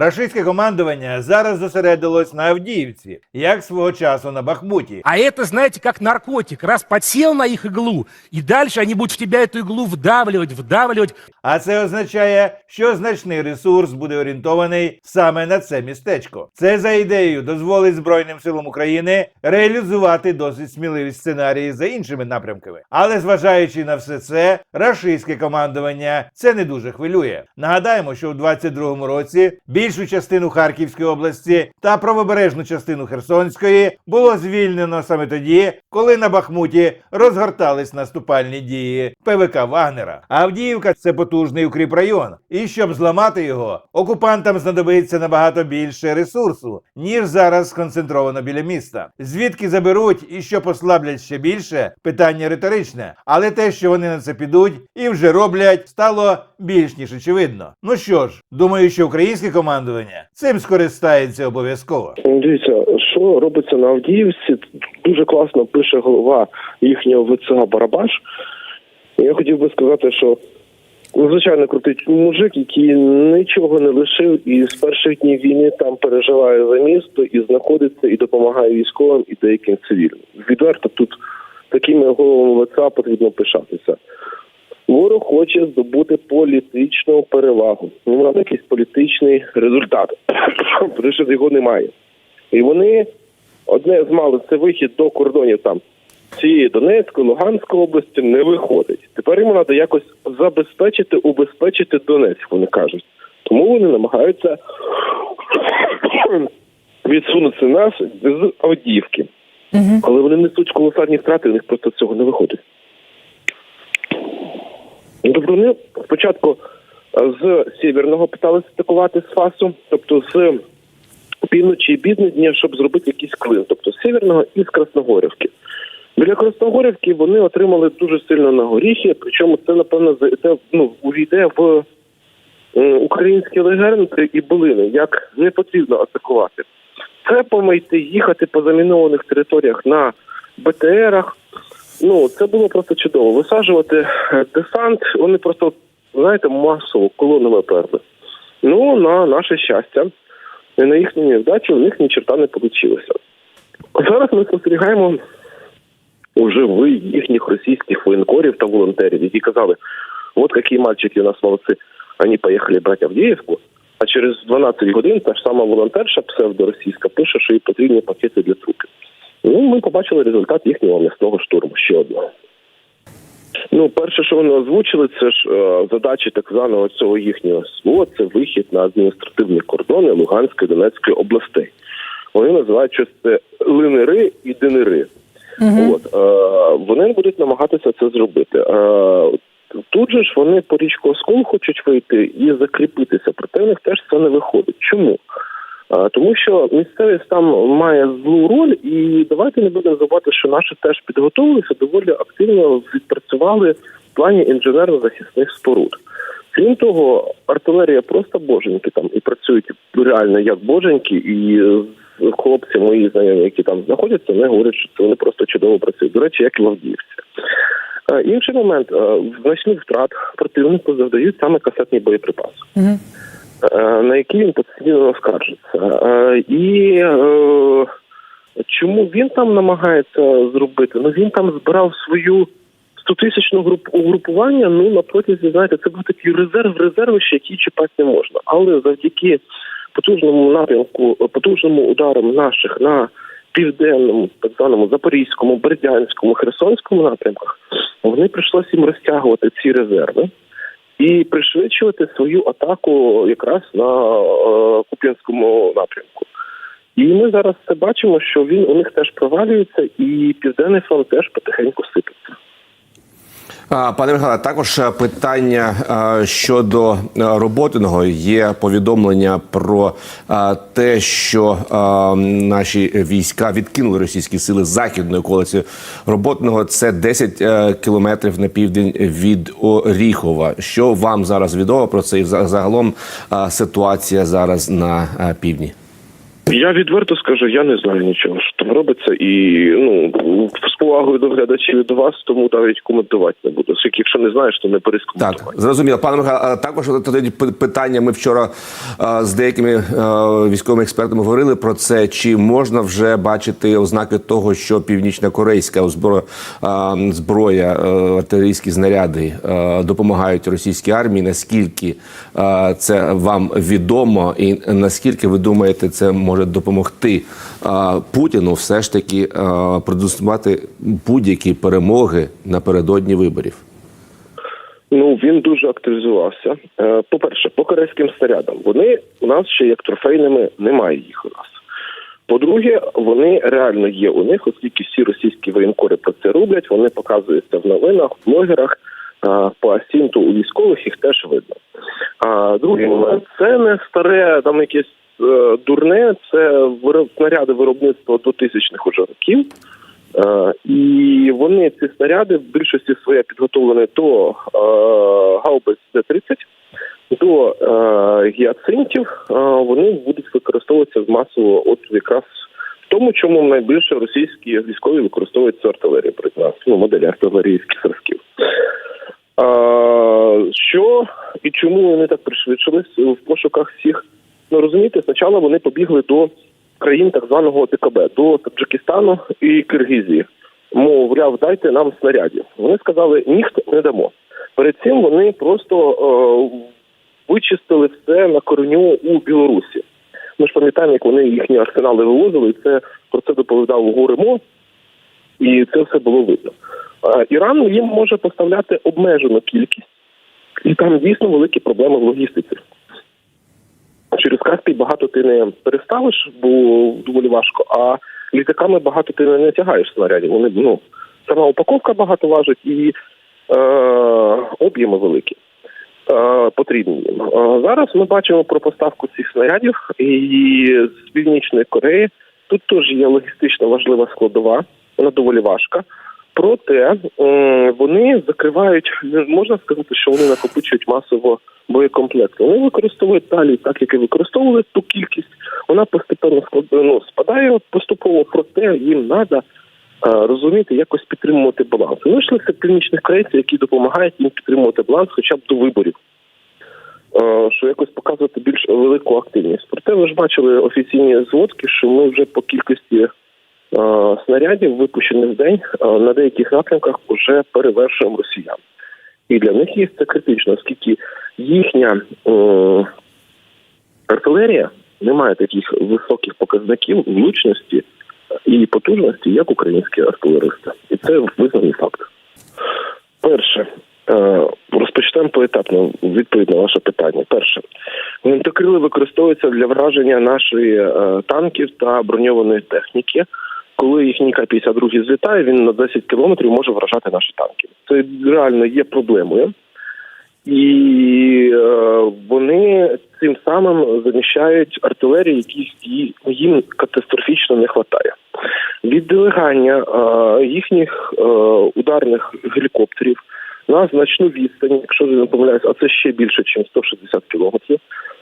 Рашистське командування зараз зосередилось на Авдіївці, як свого часу на Бахмуті. А это, знаете, как наркотик. Раз подсел на их иглу, и дальше они будут в тебя эту иглу вдавливать, вдавливать. А це означає, що значний ресурс буде орієнтований саме на це містечко. Це за ідеєю дозволить Збройним силам України реалізувати досить сміливі сценарії за іншими напрямками. Але зважаючи на все це, рашистське командування це не дуже хвилює. Нагадаємо, що у 22-му році більшу частину Харківської області та правобережну частину Херсонської було звільнено саме тоді, коли на Бахмуті розгортались наступальні дії ПВК Вагнера. Авдіївка це потужний укріпрайон. І щоб зламати його, окупантам знадобиться набагато більше ресурсу, ніж зараз сконцентровано біля міста. Звідки заберуть і що послаблять ще більше, питання риторичне. Але те, що вони на це підуть і вже роблять, стало більш ніж очевидно. Ну що ж, думаю, що українське командування цим скористається обов'язково. Дивіться, що робиться на Авдіївці, дуже класно пише голова їхнього ВЦА Барабаш. Я хотів би сказати, що надзвичайно крутий мужик, який нічого не лишив, і з перших днів війни там переживає за місто і знаходиться, і допомагає військовим і деяким цивільним. Відверто тут такими головами ВЦА потрібно пишатися. Ворог хоче здобути політичну перевагу. Йому треба якийсь політичний результат, тому його немає. І вони одне з малих це вихід до кордонів там цієї Донецької, Луганської області не виходить. Тепер йому треба якось забезпечити, убезпечити Донецьк, вони кажуть. Тому вони намагаються відсунути нас з Авдіївки. Коли вони несуть колосальні втрати, у них просто цього не виходить. Вони спочатку е, з Сєвєрного питалися атакувати з Фасу, тобто з півночі і Біднедня, щоб зробити якийсь клин, тобто з Сєвєрного і з Красногорівки. Біля Красногорівки вони отримали дуже сильно на горіхи, причому це, напевно, це, ну, увійде в е, українські легенди і билини, як не потрібно атакувати. Це помийти, їхати по замінованих територіях на БТРах. Ну, це було просто чудово. Висаджувати е, десант, вони просто, знаєте, масово колонами перли. Ну, на наше щастя, і на їхню невдачу у них ні черта не вийшло. Зараз ми спостерігаємо уже ви їхніх російських воєнкорів та волонтерів, які казали, от які мальчики у нас молодці, вони поїхали брати Авдіївку, а через 12 годин та ж сама волонтерша псевдоросійська пише, що їй потрібні пакети для трупів. Ну, ми побачили результат їхнього м'ясного штурму ще одного. Ну, перше, що вони озвучили, це ж е, задачі так званого цього їхнього СВО, це вихід на адміністративні кордони Луганської Донецької областей. Вони називають щось це линери і динери. От е, вони будуть намагатися це зробити. Е, тут же ж вони по річку Оскол хочуть вийти і закріпитися, проте в них теж це не виходить. Чому? Е, Тому що місцевість там має злу роль, і давайте не будемо забувати, що наші теж підготовилися, доволі активно відпрацювали в плані інженерно-захисних споруд. Крім того, артилерія просто боженьки там і працюють реально як боженьки, і хлопці мої знайомі, які там знаходяться, вони говорять, що це вони просто чудово працюють. До речі, як і в Авдіївці. Е, Інший момент е, значних втрат противнику завдають саме касетні боєприпаси е, на які він постійно скаржиться. Е, І е, чому він там намагається зробити? Ну він там збирав свою 100-тисячну груп угрупування. Ну на протязі, знаєте, це був такий резерв, резервище, який чіпати не можна. Але завдяки потужному напрямку, потужному ударам наших на південному, так званому Запорізькому, Бердянському, Херсонському напрямках, вони прийшлося їм розтягувати ці резерви і пришвидшувати свою атаку якраз на е, Куп'янському напрямку. І ми зараз це бачимо, що він у них теж провалюється, і південний фронт теж потихеньку сипеться. Пане Михайле, також е, питання е, щодо е, роботиного є повідомлення про те, що наші війська відкинули російські сили з західної околиці роботиного. Це 10 е, кілометрів на південь від Оріхова. Що вам зараз відомо про це і загалом ситуація зараз на півдні? Я відверто скажу, я не знаю нічого, що там робиться, і ну з повагою до глядачів і до вас, тому навіть коментувати не буду. Оскільки, Якщо не знаєш, то не берись Так, зрозуміло. Пане Михайло, також тоді питання. Ми вчора а, з деякими військовими експертами говорили про це. Чи можна вже бачити ознаки того, що північно-корейська зброя, е, артилерійські знаряди допомагають російській армії? Наскільки це вам відомо, і наскільки ви думаєте, це може допомогти е, Путіну все ж таки продемонструвати будь-які перемоги напередодні виборів? Ну він дуже активізувався. Е, По-перше, по корейським снарядам вони у нас ще як трофейними немає їх у нас. По-друге, вони реально є у них, оскільки всі російські воєнкори про це роблять. Вони показуються в новинах, в блогерах. По асінту у військових їх теж видно. А другий момент це не старе там якесь дурне, це снаряди виробництва до тисячних уже років. Е, і вони ці снаряди в більшості своє підготовлені до е, гаубиць Д-30, до е, гіацинтів. Е, вони будуть використовуватися масово от якраз в тому, чому найбільше російські військові використовують цю артилерію перед нас, ну, моделі артилерійських зразків. Що і чому вони так пришвидшились в пошуках всіх? Ну розумієте, спочатку вони побігли до країн так званого ТКБ, до Таджикистану і Киргизії. Мовляв, дайте нам снарядів. Вони сказали, ніхто не дамо. Перед цим вони просто е, вичистили все на кореню у Білорусі. Ми ж пам'ятаємо, як вони їхні арсенали вивозили, і це про це доповідав Горемо, і це все було видно. А Іран їм може поставляти обмежену кількість, і там дійсно великі проблеми в логістиці. Через Каспій багато ти не переставиш, бо доволі важко, а літаками багато ти не тягаєш снарядів. Вони ну сама упаковка багато важить і е, об'єми великі. Е, потрібні. Е, Зараз ми бачимо про поставку цих снарядів і з Північної Кореї. Тут теж є логістично важлива складова, вона доволі важка. Проте вони закривають, можна сказати, що вони накопичують масово боєкомплекти. Вони використовують далі, так як і використовували ту кількість. Вона постепенно ну, спадає поступово, проте їм треба розуміти, якось підтримувати баланс. Вони йшли це північних корейців, які допомагають їм підтримувати баланс хоча б до виборів. Е, Що якось показувати більш велику активність. Проте ви ж бачили офіційні зводки, що ми вже по кількості снарядів, випущених в день, е, на деяких напрямках вже перевершуємо росіян. І для них є це критично, оскільки їхня е, артилерія не має таких високих показників влучності і потужності, як українські артилеристи. І це визнаний факт. Перше, е, розпочнемо поетапно відповідь на ваше питання. Перше, гвинтокрили використовуються для враження нашої е, танків та броньованої техніки. Коли їхній К-52 злітає, він на 10 кілометрів може вражати наші танки. Це реально є проблемою. І е, вони цим самим заміщають артилерію, ї- їм катастрофічно не вистачає. Віддвигання е, їхніх е, ударних гелікоптерів на значну відстань, якщо я не помиляюсь, а це ще більше, ніж 160 кілометрів,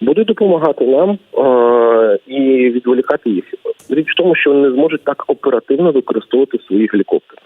буде допомагати нам е, і відволікати їх. Річ в тому, що вони не зможуть так оперативно використовувати свої гелікоптери.